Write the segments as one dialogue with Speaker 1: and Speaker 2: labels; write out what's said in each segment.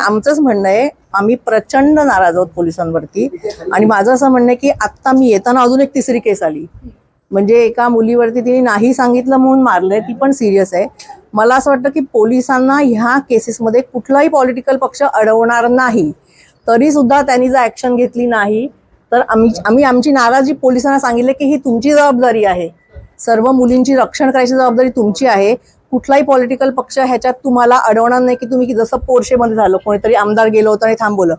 Speaker 1: आमचंच म्हणणं आहे आम्ही प्रचंड नाराज आहोत पोलिसांवरती. आणि माझं असं म्हणणं आहे की आत्ता मी येताना अजून एक तिसरी केस आली. म्हणजे एका मुलीवरती तिने नाही सांगितलं म्हणून मारलंय ती पण सिरियस आहे. मला असं वाटतं की पोलिसांना ह्या केसेसमध्ये कुठलाही पॉलिटिकल पक्ष अडवणार नाही. तरी सुद्धा त्यांनी जर ऍक्शन घेतली नाही तर आम्ही आम्ही आमची नाराजी पोलिसांना सांगितले की ही तुमची जबाबदारी आहे. सर्व मुलींची रक्षण करायची जबाबदारी तुमची आहे. कुठलाही पॉलिटिकल पक्ष ह्याच्यात तुम्हाला अडवणार नाही की तुम्ही जसं पोर्शेमध्ये झालं कोणीतरी आमदार गेलो होतं आणि थांबवलं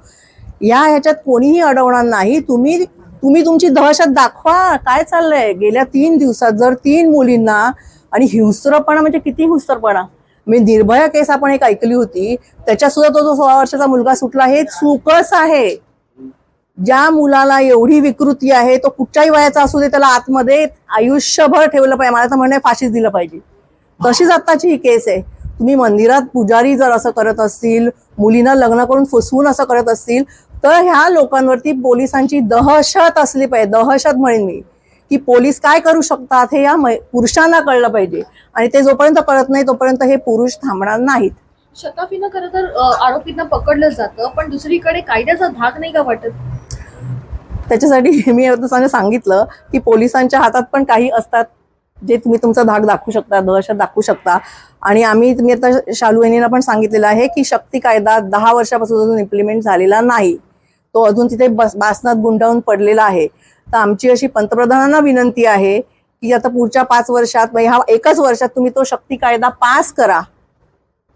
Speaker 1: या ह्याच्यात कोणीही अडवणार नाही. तुम्ही तुम्ही तुमची दहशत दाखवा. काय चाललंय? गेल्या तीन दिवसात जर तीन मुलींना आणि हिंस्रपणा म्हणजे किती हिंस्त्रपणा मी निर्भया केस आपण एक ऐकली होती. त्याच्यात सुद्धा तो जो सोळा वर्षाचा मुलगा सुटला हे चुकच आहे. ज्या मुलाला एवढी विकृती आहे तो कुठच्याही वयाचा असू दे त्याला आतमध्ये आयुष्यभर ठेवलं पाहिजे. मला तर म्हणणे फाशीच दिलं पाहिजे. तशीच आत्ताची ही केस आहे. तुम्ही मंदिरात पुजारी जर असं करत असतील मुलींना लग्न करून फसवून असं करत असतील तर ह्या लोकांवरती पोलिसांची दहशत असली पाहिजे. दहशत म्हणेन मी. की पोलीस काय करू शकतात हे या पुरुषांना कळलं पाहिजे. आणि ते जोपर्यंत कळत नाही तोपर्यंत हे पुरुष थांबणार नाहीत.
Speaker 2: शताफीनं खरं तर आरोपींना पकडलं जातं पण दुसरीकडे कायद्याचा धाक नाही का वाटत?
Speaker 1: त्याच्यासाठी मी आता सांगितलं की पोलिसांच्या हातात पण काही असतात. जे तुम्ही तुमचा धाक दाखवू शकता दहशत दाखवू शकता. आणि आम्ही तुम्ही आता शालू यांनीला पण सांगितलेलं आहे की शक्ती कायदा दहा वर्षापासून अजून इम्प्लिमेंट झालेला नाही. तो अजून तिथे बस बासनात गुंडाळून पडलेला आहे. तर आमची अशी पंतप्रधानांना विनंती आहे की आता पुढच्या पाच वर्षात म्हणजे ह्या एकाच वर्षात तुम्ही तो शक्ती कायदा पास करा.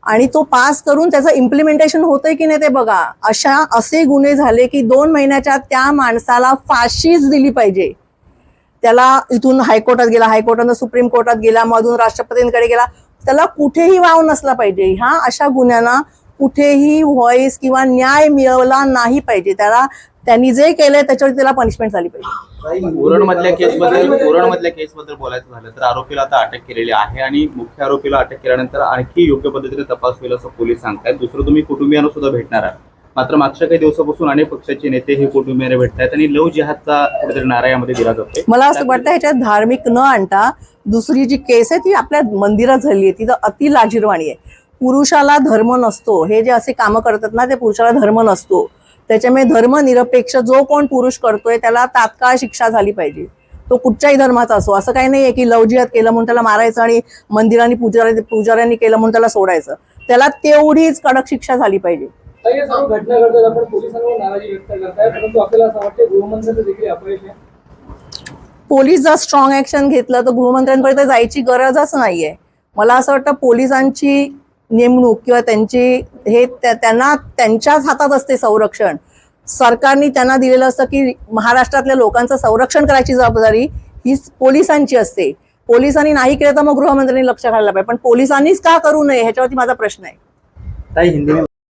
Speaker 1: आणि तो पास करून त्याचं इम्प्लिमेंटेशन होतंय की नाही ते बघा. अशा असे गुन्हे झाले की दोन महिन्याच्या त्या माणसाला फाशीच दिली पाहिजे. त्याला इथून हायकोर्टात गेला हायकोर्टानं सुप्रीम कोर्टात गेला मधून राष्ट्रपतींकडे गेला. त्याला कुठेही वाव नसला पाहिजे. ह्या अशा गुन्ह्यांना कुठेही व्हॉइस किंवा न्याय मिळवला नाही पाहिजे. त्याला त्यांनी जे केलंय त्याच्यावर त्याला पनिशमेंट झाली पाहिजे.
Speaker 3: उरणमधल्या केस बद्दल केस बद्दल बोलायचं झालं तर आरोपीला आता अटक केलेली आहे आणि मुख्य आरोपीला अटक केल्यानंतर आणखी योग्य पद्धतीने तपास होईल असं पोलीस सांगतायत. दुसरं तुम्ही कुटुंबियांना सुद्धा भेटणार आहात. मात्र मागच्या काही दिवसापासून अनेक पक्षाचे नेते हे कुटुंबियाने भेटत आहेत आणि लव जिहादचा कुठेतरी नारायामध्ये दिला जातो
Speaker 1: मला असं वाटतं ह्याच्यात धार्मिक न आणता दुसरी जी केस आहे ती आपल्या मंदिरात झाली आहे. ती तर अति लाजीरवाणी आहे. पुरुषाला धर्म नसतो. हे जे असे कामं करतात ना ते पुरुषाला धर्म नसतो. त्याच्यामुळे धर्मनिरपेक्ष जो कोण पुरुष करतोय त्याला तात्काळ शिक्षा झाली पाहिजे. तो कुठच्याही धर्माचा असो. असं काही नाहीये की लवजियात केलं म्हणून त्याला मारायचं आणि मंदिरांनी पुजाऱ्यांनी केलं म्हणून त्याला सोडायचं. त्याला तेवढीच कडक शिक्षा झाली पाहिजे.
Speaker 4: काही या सर्व घटना घडतात आपण पोलिसांवर नाराजी व्यक्त करताय परंतु आपल्याला असं वाटतं गृहमंत्र्यांचं देखील अपयश आहे.
Speaker 1: पोलीस जर स्ट्रॉंग ऍक्शन घेतलं तर गृहमंत्र्यांपर्यंत जायची गरजच नाहीये. मला असं वाटतं पोलिसांची नेमणूक किंवा त्यांची हे त्या- त्यांना त्यांच्याच हातात असते संरक्षण. सरकारने त्यांना दिलेलं असतं की महाराष्ट्रातल्या लोकांचं संरक्षण करायची जबाबदारी ही पोलिसांची असते. पोलिसांनी नाही केलं तर मग गृहमंत्र्यांनी लक्ष घालायला पाहिजे. पण पोलिसांनीच का करू नये ह्याच्यावरती माझा प्रश्न आहे.